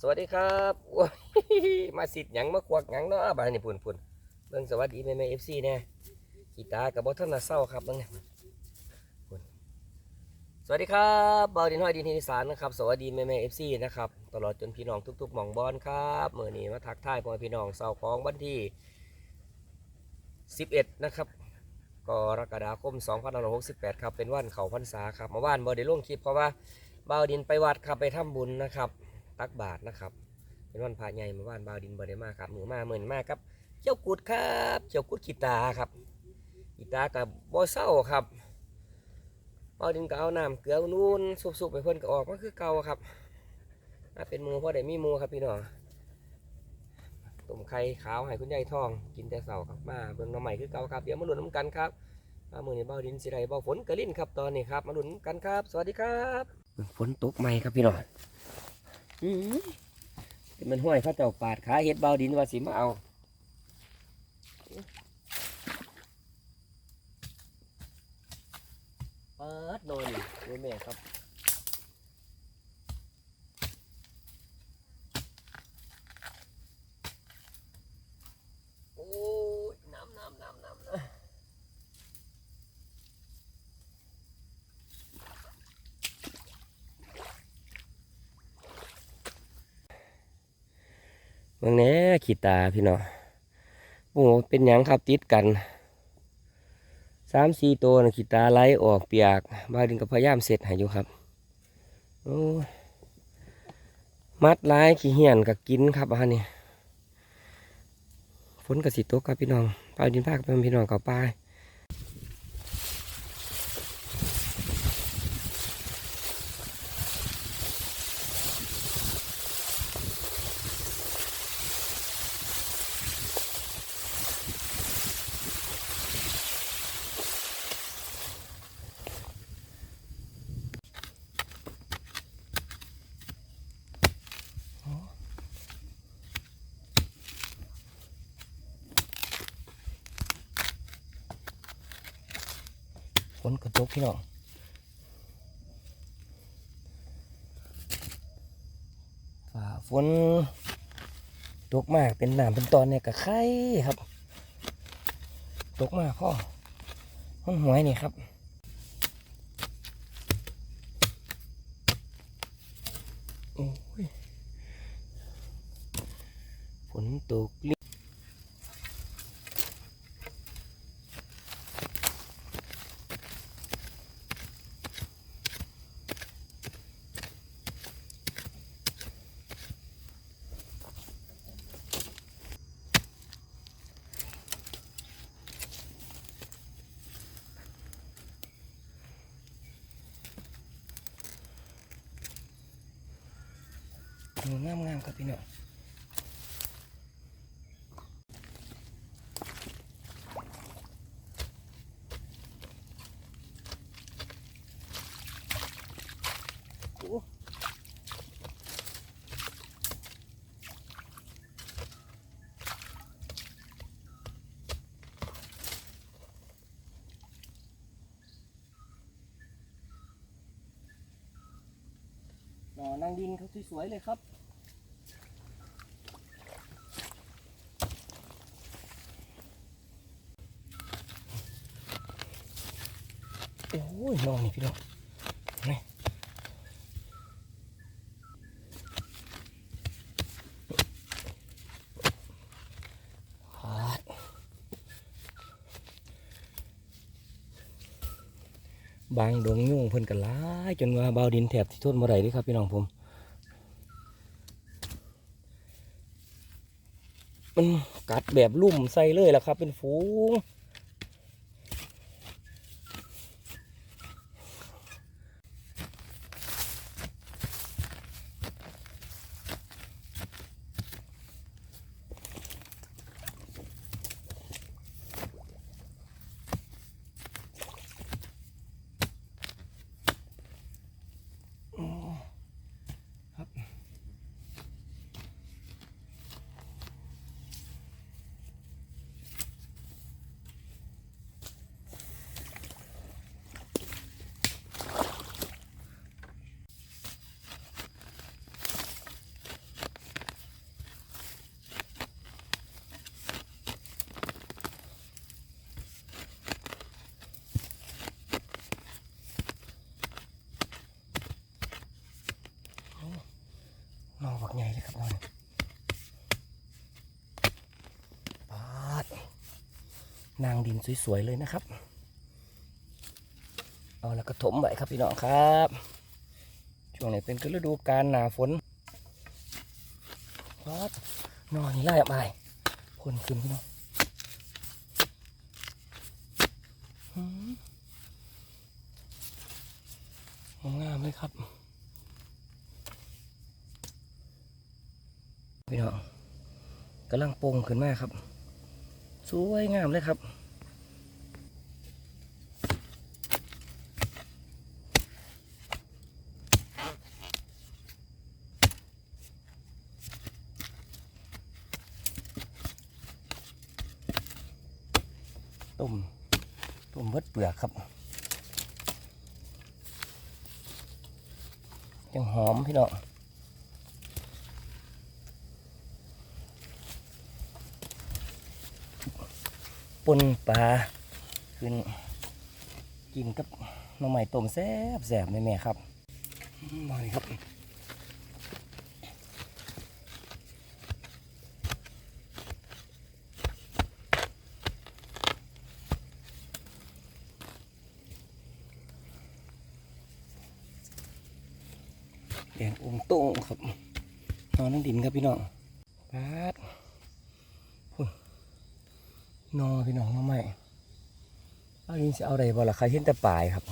สวัสดีครับมาสิทธิ์หยังมาควักหยังเนาะบานนี่ปุ่นปุ่นเบิ่งสวัสดีแม่แม่เอฟซีแน่กีตาร์กับบอท่านน่ะเศร้าครับเบิ่งเนี่ยปุ่นสวัสดีครับเบาดินห้อยดินทินิสานนะครับสวัสดีแม่แม่เอฟซีนะครับตลอดจนพี่น้องทุกๆหม่องบอลครับเมื่อนี้มาทักทายพ่อพี่น้องเศร้าของวันที่ 11 นะครับกรกฎาคม2568 ครับ เป็นวันเขาพรรษาครับเมื่อวานบ่ได้ลงคลิปเพราะว่าเบาดินไปวัดครับไปทำบุญนะครับ ตักบาทนะครับ เป็นวันพระใหญ่มื่อวานบาวดินบ่ได้มาครับมือมาเหมือนมากครับ เจ้ากุดครับเจ้ากุดกีตาครับกีตาร์กับบ่เศร้าครับบาวดินก็เอาน้ำเกลือนู่นสุบๆไปเพิ่นก็ออกมาคือเก่าครับมาเป็นหมูเพราะได้มีหมูครับพี่น้องต้มไข่ขาวให้คุณยายทอง กินแต่เสาครับมาเบิ่งน้องใหม่คือเก่าครับเดี๋ยวมาลุ้นน้ำกันครับมามือนี้เบ้าดินสิไรเบ้าฝนกระลิ่นครับตอนนี้ครับมาลุ้นกันครับ สวัสดีครับ ฝนตกใหม่ครับพี่น้องอื้อหือ มันห้อยเขาเจ้าปาดขาเห็ดเบาดินว่าสิมาเอาเปิดโดนดูแม่ครับ โอ้ยน้ำน้ำน้ำน้ำน้ำ เมืองแหน่ขีตาพี่น้องโอ้เป็นหยังครับติดกันสามสี่ตัวนะขีตาไหลออกเปียกบ้าดินก็พยายามเสร็จหายอยู่ครับโอ้มัดลายขี้เหียนกับกินครับอันนี้ฝนกระสีตกครับพี่น้องปลาดินภาคเป็นพี่น้องกับปลา นกระตกพี่น้องฝ่าฝนตกมากเป็นหนามเป็นตอนเนี่ยกับไข่ครับ ตกมากพ่อห้องหวยนี่ครับโอ้ยฝนตก ครับพี่น้องนอนางดินเขาสวยๆเลยครับ โอ้ยนอนนี่ พี่น้องนี่ขาดบางดงยุ่งเพิ่นกันหลาจนว่าเบาดินแถบที่ทนบ่ได้เด้ครับพี่น้องผม มันกัดแบบลุ่มใส่เลยล่ะครับ เป็นฝูง ใหญ่เลยครับนอนปาดนางดินสวยๆเลยนะครับ เอาแล้วก็ถมไว้ครับพี่น้องครับ ช่วงนี้เป็นฤดูกาลหนาฝนปาดนอนนี่ไล่ออกไปพ่นขึ้นพี่น้องหืมงามเลยครับ พี่น้องกำลังโป่งขึ้นมาครับ สวยงามเลยครับ ต้มต้มเบิดเปลือกครับ ยังหอมพี่น้อง ปนปลาขึ้นกินกับหน่อไม้ต้มแซ่บแซ่บแม่ครับมาเลยครับแดงองโต้งครับนอนนั่งดินครับพี่น้องปาดพุ่น นอพี่น้องน้องใหม่เอาลิน จะเอาอะไรบ่ล่ะใครเห็นแต่ปลายครับ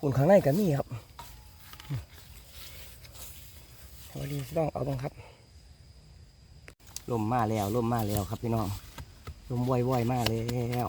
คุณข้างในก็มีครับเอาลินจะต้องเอาบ้างครับลมมาแล้วลมมาแล้วครับพี่น้องลมว่อยๆมาแล้ว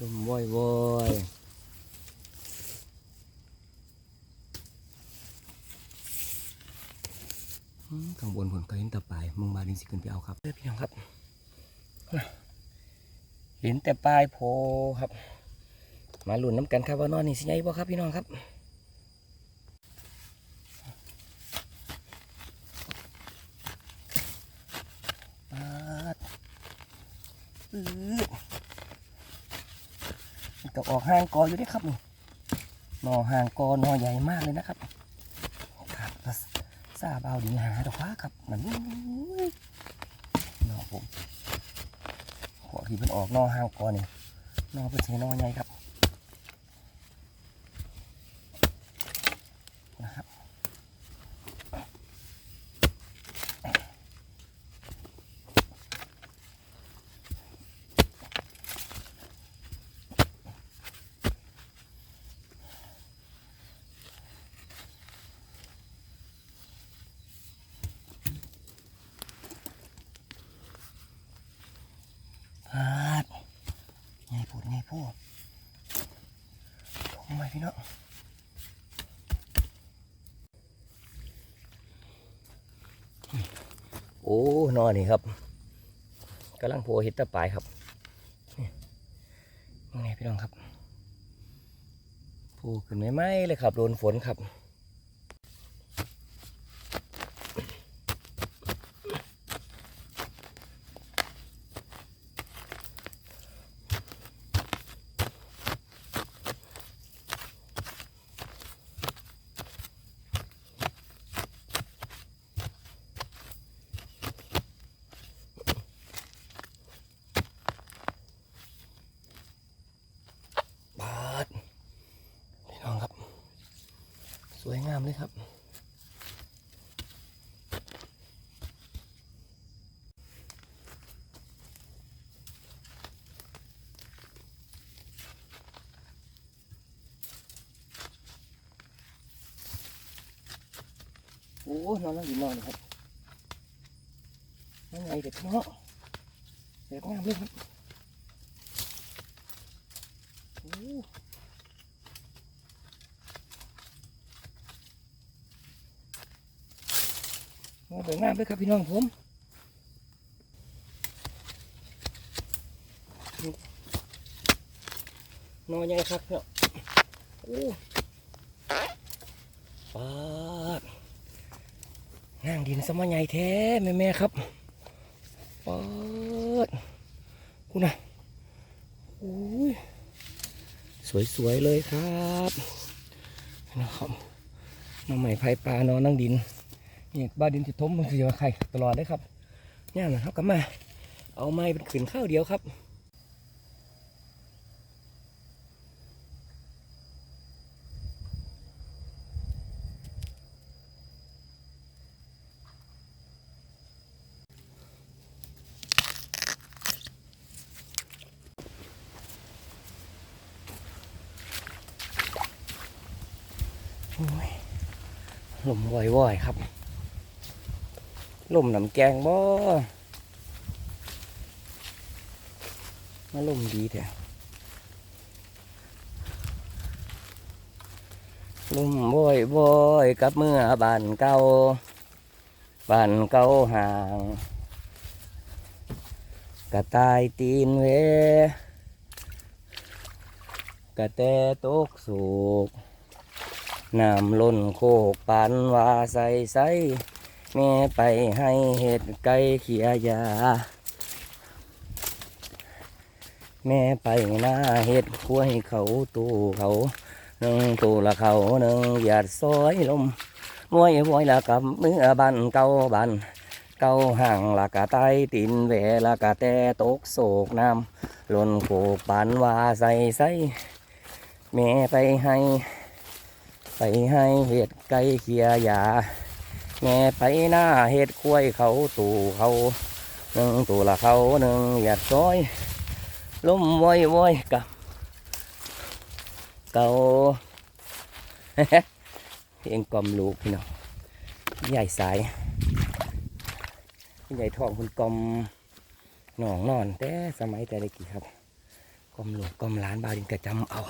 ลมว่อยๆ ข้างบนผมก็เห็นแต่ปลายมึงมาดินสิขึ้นไปเอาครับเพี่น้องครับ เห็นแต่ปลายโพครับ มาหลุนน้ำกันครับว่านอนนี่สิใหญ่บ่ครับพี่น้องครับปาดปื๊ดก็ออกห่างกออยู่ด้วยครับนี่หนอห่างกอหนอใหญ่มากเลยนะครับ ซาเอาดินหาดอกฟ้าครับนั่นนอผมขอที่เพิ่นออกนอห้างก่อนนี่นอเป็นเชนอใหญ่ครับนะครับพาดไงพูดไงพูดทำไมพี่น้อง โอ้นอนนี่ครับกำลังโผล่เห็ดตะปายครับนี่ไงพี่น้องครับโผล่ขึ้นไม่ไหมเลยครับ โดนฝนครับาดพี่น้องครับ สวยงาม เลยครับ โอ้นอนนั่งอยู่นอนครับยังไงเด็กเนาะเด็กงามเลยครับ โอ้ โหเบิ่งน้ำด้วยครับพี่น้องผมนอนยังครับเนาะโอ้ปาดนั่งดินสมัยใหญ่แท้แม่แม่ครับปาดคุณนะโอ้ยสวยๆเลยครับนะครับน้องใหม่ไผ่ปลานอนนั่งดิน นี่บ้านดินสิทมมันคือว่าใครตลอดเลยครับเนี่ยนะครับกลับมา เอาไม้เป็นขืนข้าวเดียวครับ โอ้ยลมว่อยๆครับ ล่มน้ำแกงบ่มาล่มดีแท้ลมว่อยๆกับเมื่อบ้านเก่าบ้านเก่าห่างกระตายตีนเวกระแตตกสูกน้ำล้นโคกปานว่าใสใส แม่ไปให้เห็ดไก่เขียยา แม่ไปหน้าเห็ดคุ้ยเขาตู้เขาหนึ่งตู้ละเขาหนึ่งหยาดซอยลมมวยมวยละกับมือบันเก่าบันเก่าห่างละกะไตตินแหวละกะแต่ตกโศกน้ำล้นโคกปานว่าใส่ใส่แม่ไปให้ ไปให้เห็ดไก่เขียยา แม่ไปหน้าเห็ดกล้วยเขาตู่เขาหนึ่งตู่ละเขาหนึ่งหยาดซอยล้มวอยวอยกับเก่าเพียงกลมลูกพี่น้องใหญ่สายใหญ่ทองคุณกลมหนองนอนแต่สมัยแต่เด็กกี่ครับกลมลูกกลมล้านบาดินกระจำเอา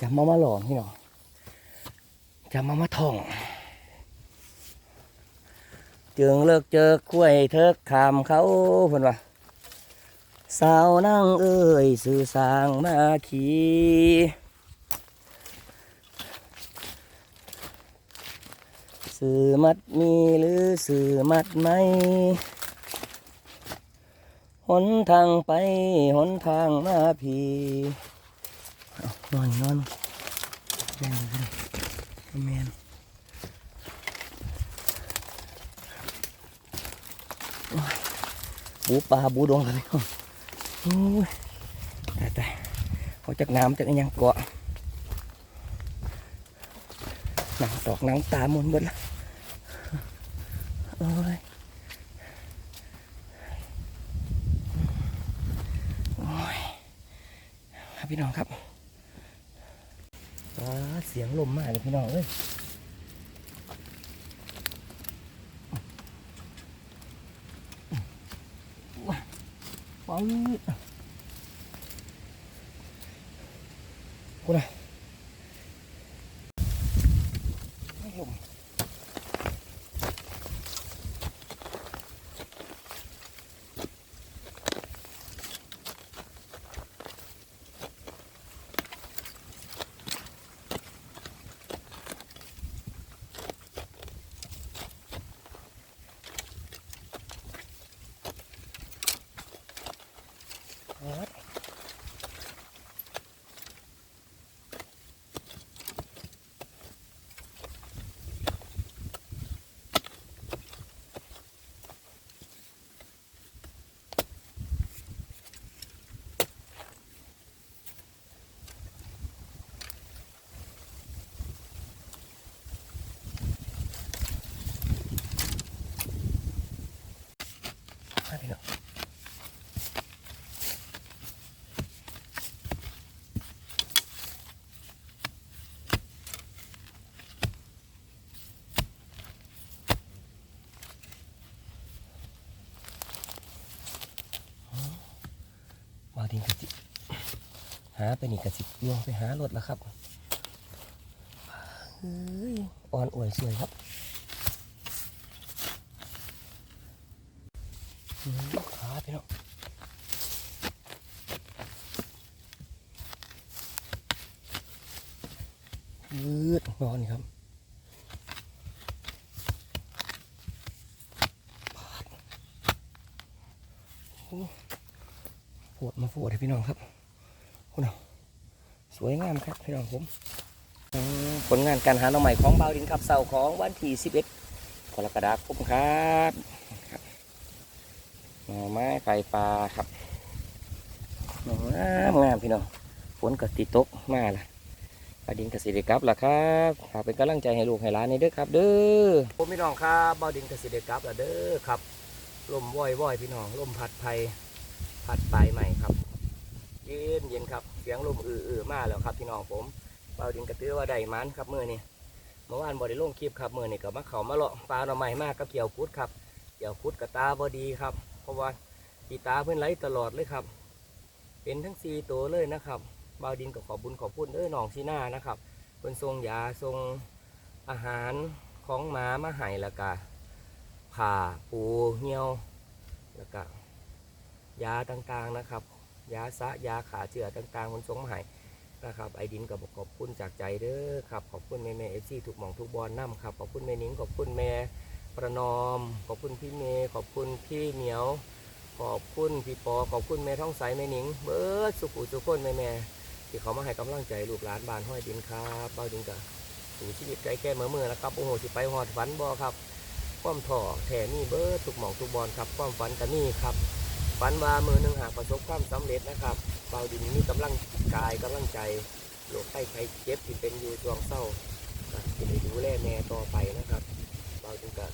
จะมามาหลอมพี่น้อง จะมามาท่อง จึงเลิกเจอคุ้ยเทิกขามเขาเพิ่นว่าสาวนั่งเอ้ยสื่อสางมาขี่สื่อมัดมีหรือสื่อมัดไหมหนทางไปหนทางมาพีเอนอนนอนแมนเลย แมนบูปลาบูดองกันเลยโอ้ยแต่แต่เขาจากน้ำจากอหยังเกาะหนังตอกหนังตาหมุนหมดละโอ้ยโอ้ยครับพี่น้องครับ เสียงลมมากเลยพี่น้องเอ้ยว้าวคุณอะลมวัดมาพี่น้องมาดินกระสิหา ไปนี่กระสิบลวงไปหารถแล้วครับอ่อนอวยสวยครับขาพี่น้องยืดนอนครับโอ้โหดมาโฟดให้พี่น้องครับ คุณเอาสวยงามครับพี่น้องผมผลงานการหาหน่อใหม่ของบาวดินครับเสาของวันที่11กรกฎาคมครับหน่อไม้ไก่ปลาครับหน่องามงามพี่น้องฝนกติตกมาละบาวดินกสิเดกลับล่ะครับฝากเป็นกำลังใจให้ลูกให้หลานในเด้อครับ เด้อผมพี่น้องครับบาวดินกสิเดกลับล่ะเด้อครับลมว่อยว่อยๆพี่น้องลมพัดไผ่พัดปลายใหม่ครับ เย็นเย็นครับ สียงลมอืออือมาแล้วครับพี่น้องผมเบาดินกระตือว่าได้มันครับมือนี่เมื่อวานบอได้ลงคลิปครับมือนี่กับมะเขามาเลาะปลาหน่อไม้มากกับเกี่ยวคุดครับ เกี่ยวคุดกับตาบอดีครับ เพราะว่าตีตาเพื่อนไหลตลอดเลยครับ เป็นทั้งสี่ตัวเลยนะครับเบาดินก็ขอบุญขอบคุณเอ้ยน้องซีน่านะครับเพิ่นทรงยาทรงอาหารของหมามาให้ล้วก็ผ่าปูเหี่ยวแล้วก็ยาต่างๆนะครับ ยาสะยาขาเจือต่างๆคนสงมาใหายนะครับไอดินก็บอกขอบคุณจากใจเด้อครับขอบคุณแม่แม่เอฟซีทุกหม่องทุกบอลน้ำครับขอบคุณแม่นิ้งขอบคุณแม่ประนอม ขอบคุณพี่เมย์ขอบคุณพี่เหมียว ขอบคุณพี่ปอขอบคุณแม่ท้องใสแม่นิ้งเบิร์ดสุขุสุขคนแม่แม่ที่เขามาให้กำลังใจลูกหลานบานห้อยดินครับเบ้าดินกับสู่ชีวิตไกลแก่เมื่อเมื่อแล้วครับโอ้โหสิไปหอดฝันบ่ครับความถ่อแถมีเบอร์ทุกหม่องทุกบอลครับความฝันกันนี่ครับ ฝันว่ามือหนึ่งหากประสบความสำเร็จนะครับเบาดินมีกำลังกายกำลังใจโรคไข้ไข้เจ็บที่เป็นอยู่ช่วงเศร้าจะได้ดูแลแม่ต่อไปนะครับเบาดินก็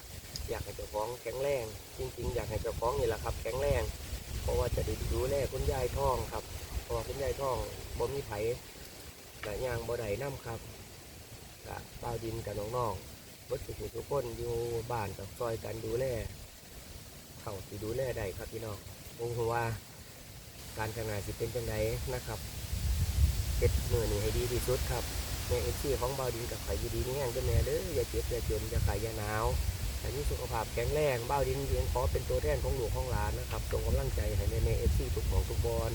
อยากให้เจ้าของแข็งแรง จริง ๆ อยากให้เจ้าของนี่แหละครับ แข็งแรง เพราะว่าจะได้ดูแลคุณยายท่องครับเพราะคุณยายท่องบ่มีไผและยางบ่ได้น้ำครับก็เบาดินกับน้องๆวัดสุขุทุกคนอยู่บ้านกับซอยกันดูแลเขาที่ดูแลได้ครับพี่น้อง โอ้โหว่า การทำงานสิเป็นจังไดนะครับเก็ดมือนี่ให้ดีที่สุดครับในเอซีของเบาดินกับไข่ยีดีนี่แห้งด้วยแม่เด้ออย่าเจ็บอย่าจนอย่าขายอย่าหนาวแต่นี่สุขภาพแข็งแรงเบาดินเพียงขอเป็นตัวแทนของหลวงของหลานนะครับส่งกำลังใจให้ในในเอซีทุกของทุกบอล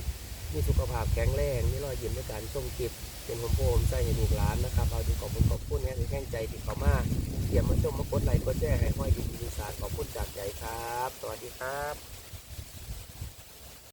มีสุขภาพแข็งแรงมีรอยยิ้มในการส่งจิบเป็นโฮมโฮมใส่ให้ลูกหลานนะครับเอาดูขอบคุณขอบคุณแห้งแห้งใจที่เขามาเดี๋ยวมาชมมากดไลค์กดแชร์ให้ห้อยดีดีสารขอบคุณจากใจครับ สวัสดีครับ